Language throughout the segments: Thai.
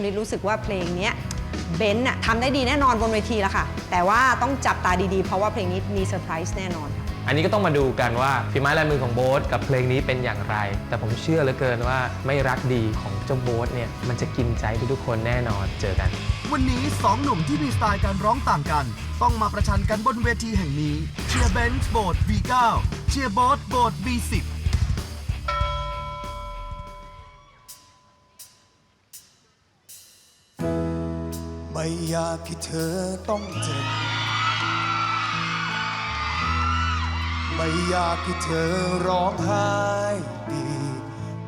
คุณนิดรู้สึกว่าเพลงเนี้ยเบนซ์น่ะทำได้ดีแน่นอนบนเวทีแล้วค่ะ แต่ว่าต้องจับตาดีๆ เพราะว่าเพลงนี้มีเซอร์ไพรส์แน่นอนค่ะ อันนี้ก็ต้องมาดูกันว่าฝีไม้ลายมือของโบ๊ทกับเพลงนี้เป็นอย่างไร แต่ผมเชื่อเหลือเกินว่าไม่รักดีของเจ้าโบ๊ทเนี่ยมันจะกินใจทุกๆคนแน่นอนเจอกัน วันนี้สองหนุ่มที่มีสไตล์การร้องต่างกัน ต้องมาประชันกันบนเวทีแห่งนี้เชียร์เบนซ์โบด V9 เชียร์โบสโบด V10 อยากให้เธอต้องเจ็บ ไม่อยากให้เธอร้องไห้ดี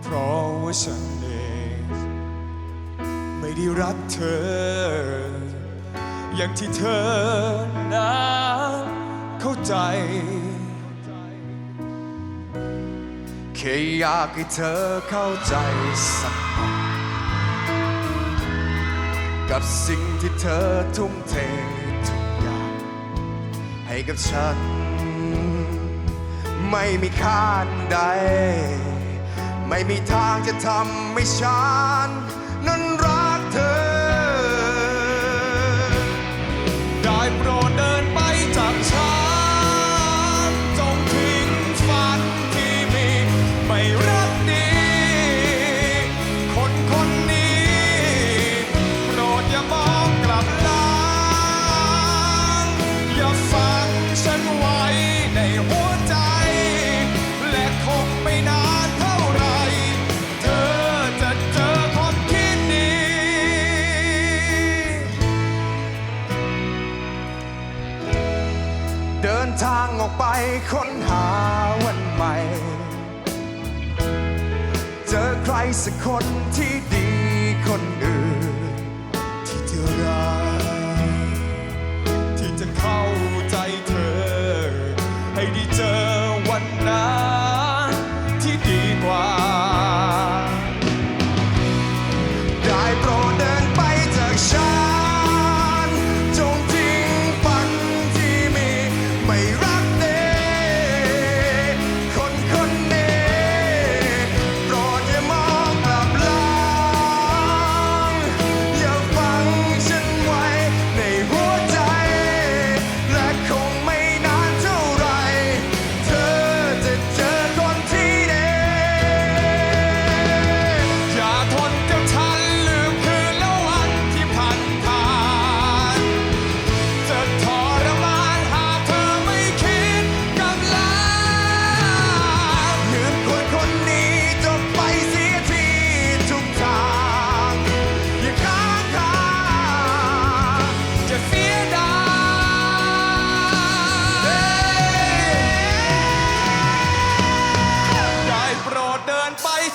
เพราะว่าฉันเองไม่ได้รักเธอ อย่างที่เธอนั้นเข้าใจ แค่อยากให้เธอเข้าใจสักหน่อย กับสิ่งที่เธอทุ่มเททุกอย่าง ให้กับฉัน ไม่มีค่าใด ไม่มีทางจะทำให้ฉัน ทางออกไปค้นหาวันใหม่ เจอใครสักคนที่ดีคน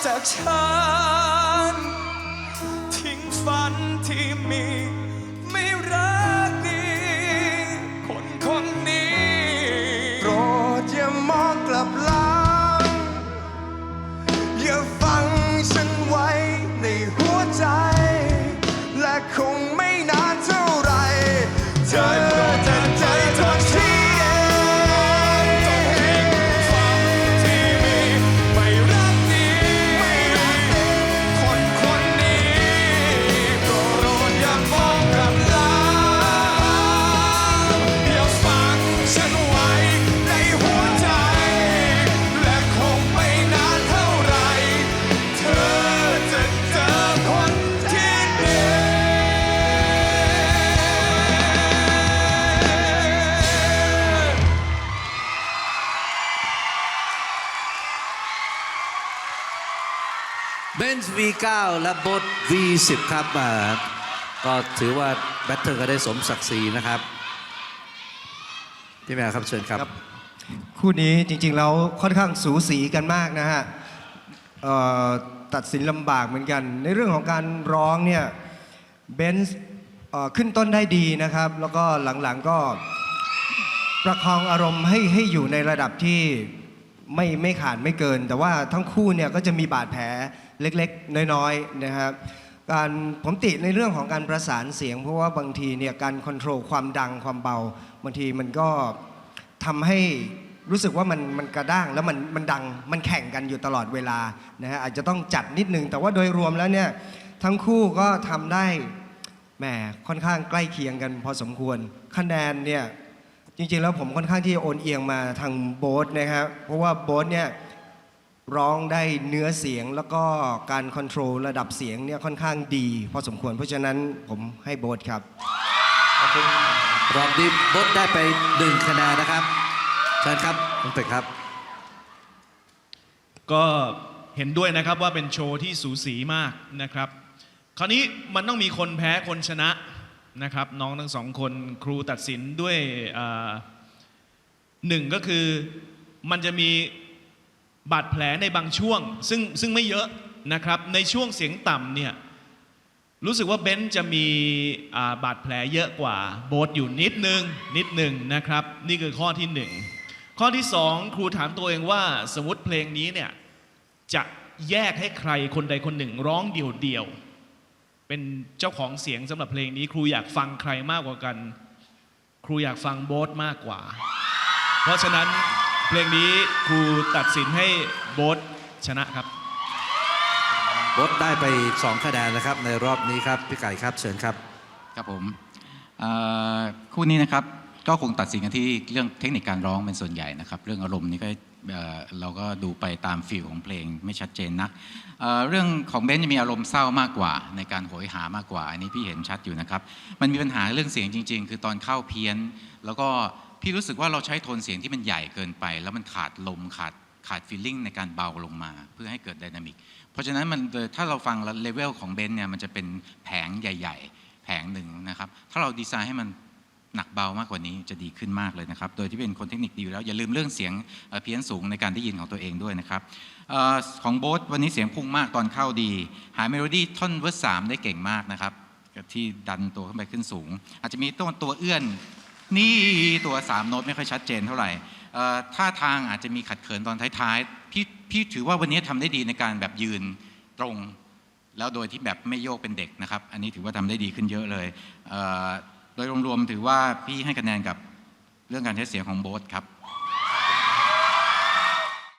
จากฉัน นซ์ V9 และบด V10 ครับก็ถือว่าแบทเทิลก็ได้สมศักดิ์ศรีนะครับพี่แมวครับเชิญครับ คู่นี้จริงๆแล้วค่อนข้างสูสีกันมากนะฮะตัดสินลำบากเหมือนกัน ในเรื่องของการร้องเนี่ยเบนซ์ขึ้นต้นได้ดีนะครับ แล้วก็หลังๆก็ประคองอารมณ์ให้ให้อยู่ในระดับที่ไม่ไม่ขาดไม่เกิน แต่ว่าทั้งคู่เนี่ยก็จะมีบาดแผล เล็กๆ น้อยๆนะครับการผมติในเรื่องของการประสานเสียง เพราะว่าบางทีเนี่ยการควบคุมความดังความเบาบางทีมันก็ทำให้รู้สึกว่ามันมันกระด้างแล้วมันมันดังมันแข่งกันอยู่ตลอดเวลานะฮะอาจจะต้องจัดนิดนึง แต่ว่าโดยรวมแล้วเนี่ยทั้งคู่ก็ทำได้แหมค่อนข้างใกล้เคียงกันพอสมควรคะแนนเนี่ยจริงๆแล้วผมค่อนข้างที่จะโอนเอียงมาทางโบ๊ทนะครับเพราะว่าโบ๊ทเนี่ย ร้องได้เนื้อเสียงแล้วก็การคอนโทรลระดับเสียงเนี่ยค่อนข้างดีพอสมควรเพราะฉะนั้นผมให้โบ๊ทครับรอบนี้โบทได้ไปหนึ่งคะแนนนะครับเชิญครับคุณเป็กครับ ก็เห็นด้วยนะครับว่าเป็นโชว์ที่สูสีมากนะครับ คราวนี้มันต้องมีคนแพ้คนชนะนะครับ น้องทั้งสองคนครูตัดสินด้วยอ่าหนึ่งก็คือมันจะมี บาดแผลในบางช่วง ซึ่งซึ่งไม่เยอะนะครับในช่วงเสียงต่ำเนี่ยรู้สึกว่าเบนซ์จะมีาบาดแผลเยอะกว่าโบทอยู่นิดนึงนิดหนึ่งนะครับ นี่คือข้อที่หนึ่งข้อที่สองครูถามตัวเองว่าสมมติเพลงนี้เนี่ยจะแยกให้ใครคนใดคนหนึ่งร้องเดี่ยวๆเป็นเจ้าของเสียงสำหรับเพลงนี้ ครูอยากฟังใครมากกว่ากัน ครูอยากฟังโบทมากกว่า เพราะฉะนั้น เพลงนี้ครูตัดสินให้โบทชนะครับโบทได้ไปสองคะแนนนะครับ ในรอบนี้ครับ พี่ไก่ครับเชิญครับ ครับผมเอ่อคู่นี้นะครับก็คงตัดสินกันที่เรื่องเทคนิคการร้องเป็นส่วนใหญ่นะครับ เรื่องอารมณ์นี่ก็เอ่อเราก็ดูไปตามฟีลของเพลงไม่ชัดเจนนักเอ่อเรื่องของเบนซ์จะมีอารมณ์เศร้ามากกว่า ในการโหยหามากกว่า อันนี้พี่เห็นชัดอยู่นะครับ มันมีปัญหาเรื่องเสียงจริง ๆ คือตอนเข้าเพี้ยน แล้วก็ พี่รู้สึกว่าเราใช้โทนเสียงที่มันใหญ่เกินไป แล้วมันขาดลมขาดขาดฟีลลิ่งในการเบาลงมาเพื่อให้เกิดไดนามิกเพราะฉะนั้นมันถ้าเราฟังเลเวลของเบนเนี่ยมันจะเป็นแผงใหญ่ ๆ แผงหนึ่งนะครับ ถ้าเราดีไซน์ให้มันหนักเบามากกว่านี้จะดีขึ้นมากเลยนะครับ โดยที่เป็นคนเทคนิคดีอยู่แล้ว อย่าลืมเรื่องเสียงเพี้ยนสูงในการได้ยินของตัวเองด้วยนะครับออของโบ๊ทวันนี้เสียงพุ่งมากตอนเข้าดี หาเมโลดี้ท่อนเวอร์สามได้เก่งมากนะครับที่ดันตัวขึ้นไปขึ้นสูง อาจจะมีตัวตัวเอื้อน นี่ตัวสามโน้ตไม่ค่อยชัดเจนเท่าไหร่ท่าทางอาจจะมีขัดเขินตอนท้ายๆพี่พี่ถือว่าวันนี้ทำได้ดีในการแบบยืนตรง แล้วโดยที่แบบไม่โยกเป็นเด็กนะครับ อันนี้ถือว่าทำได้ดีขึ้นเยอะเลยเโดยรวมๆถือว่าพี่ให้คะแนนกับเรื่องการใช้เสียงของโบ๊ทครับ